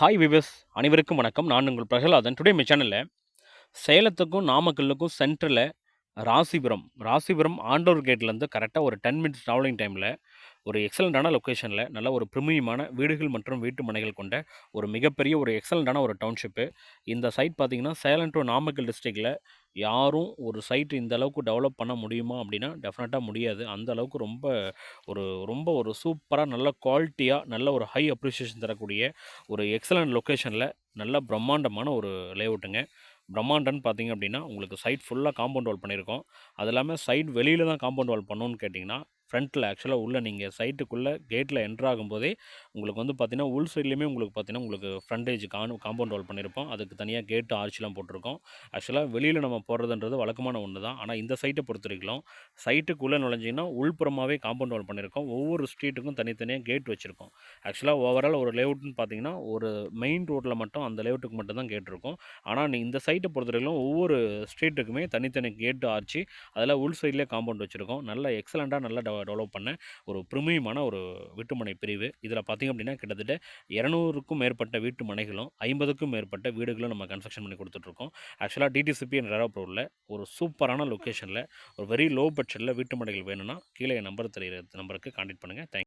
Hi விவஸ் அனைவருக்கும் வணக்கம். நான் உங்கள் பிரகலாதன். டுடே மை சேனலில் சேலத்துக்கும் நாமக்கல்லுக்கும் சென்டரில் ராசிபுரம். ராசிபுரம் ஆண்டோர் கேட்லேருந்து கரெக்டாக ஒரு டென் மினிட்ஸ் ட்ராவலிங் டைமில் ஒரு எக்ஸலண்ட்டான லொக்கேஷனில் நல்ல ஒரு பிரிமியமான வீடுகள் மற்றும் வீட்டு மனைகள் கொண்ட ஒரு மிகப்பெரிய ஒரு எக்ஸலண்ட்டான ஒரு டவுன்ஷிப்பு இந்த சைட் பார்த்திங்கன்னா சேலம் டு நாமக்கல் டிஸ்ட்ரிக்டில் யாரும் ஒரு சைட் இந்த அளவுக்கு டெவலப் பண்ண முடியுமா அப்படின்னா டெஃபினட்டாக முடியாது. அந்த அளவுக்கு ரொம்ப ஒரு ரொம்ப ஒரு சூப்பராக நல்ல குவாலிட்டியாக நல்ல ஒரு ஹை அப்ரிசியேஷன் தரக்கூடிய ஒரு எக்ஸலண்ட் லொக்கேஷனில் நல்ல பிரம்மாண்டமான ஒரு லேஅவுட்டுங்க. பிரம்மாண்டன்னு பார்த்தீங்க அப்படின்னா உங்களுக்கு சைட் ஃபுல்லாக காம்பவுண்ட் வால் பண்ணியிருக்கோம். அது இல்லாமல் சைட் வெளியில் தான் காம்பவுண்ட் வால் பண்ணணும்னு கேட்டிங்கன்னா ஃப்ரண்ட்டில் ஆக்சுவலாக உள்ளே நீங்கள் சைட்டுக்குள்ளே கேட்டில் என்ட்ரு ஆகும்போதே உங்களுக்கு வந்து பார்த்திங்கன்னா உள் சைட்லேயுமே உங்களுக்கு பார்த்தீங்கன்னா உங்களுக்கு ஃப்ரண்டேஜ் கான் காம்பவுண்ட் வால் பண்ணியிருப்போம். அதுக்கு தனியாக கேட்டு ஆர்ச்லாம் போட்டிருக்கோம். ஆக்சுவலாக வெளியில் நம்ம போடுறதுன்றது வழக்கமான ஒன்று தான். ஆனால் இந்த சைட்டை பொறுத்த வரைக்கும் சைட்டுக்குள்ளே நுழைஞ்சிங்கன்னா உள்புறமாகவே காம்பவுண்ட் வால் பண்ணியிருக்கோம். ஒவ்வொரு ஸ்ட்ரீட்டுக்கும் தனித்தனியாக கேட் வச்சுருக்கோம். ஆக்சுவலாக ஓவரால் ஒரு லேஅவுட்னு பார்த்தீங்கன்னா ஒரு மெயின் ரோட்டில் மட்டும் அந்த லேஅவுட்டுக்கு மட்டும் தான் கேட் இருக்கும். ஆனால் நீ இந்த சைட்டை பொறுத்த வரைக்கும் ஒவ்வொரு ஸ்ட்ரீட்டுக்குமே தனித்தனி கேட்டு ஆர்ச்சி அதில் உள் சைட்லேயே காம்பவுண்ட் வச்சுருக்கோம். நல்ல எக்ஸலண்ட்டாக நல்லா டெவலப் பண்ண ஒரு பிரமியமான ஒரு வீட்டுமனை பிரிவு. இதில் பார்த்திங்க அப்படின்னா கிட்டத்தட்ட இரநூறுக்கும் மேற்பட்ட வீட்டு மனைகளும் ஐம்பதுக்கும் மேற்பட்ட வீடுகளும் நம்ம கன்ஸ்ட்ரக்ஷன் பண்ணி கொடுத்துட்ருக்கோம். ஆக்சுவலாக டிடிசிபி என்ற ரேரோப்ரோவில் ஒரு சூப்பரான லொக்கேஷனில் ஒரு வெரி லோ பட்ஜெட்டில் வீட்டு மனைகள் வேணும்னா கீழே நம்பர் தெரிகிற நம்பருக்கு கான்டெக்ட் பண்ணுங்கள் தேங்க்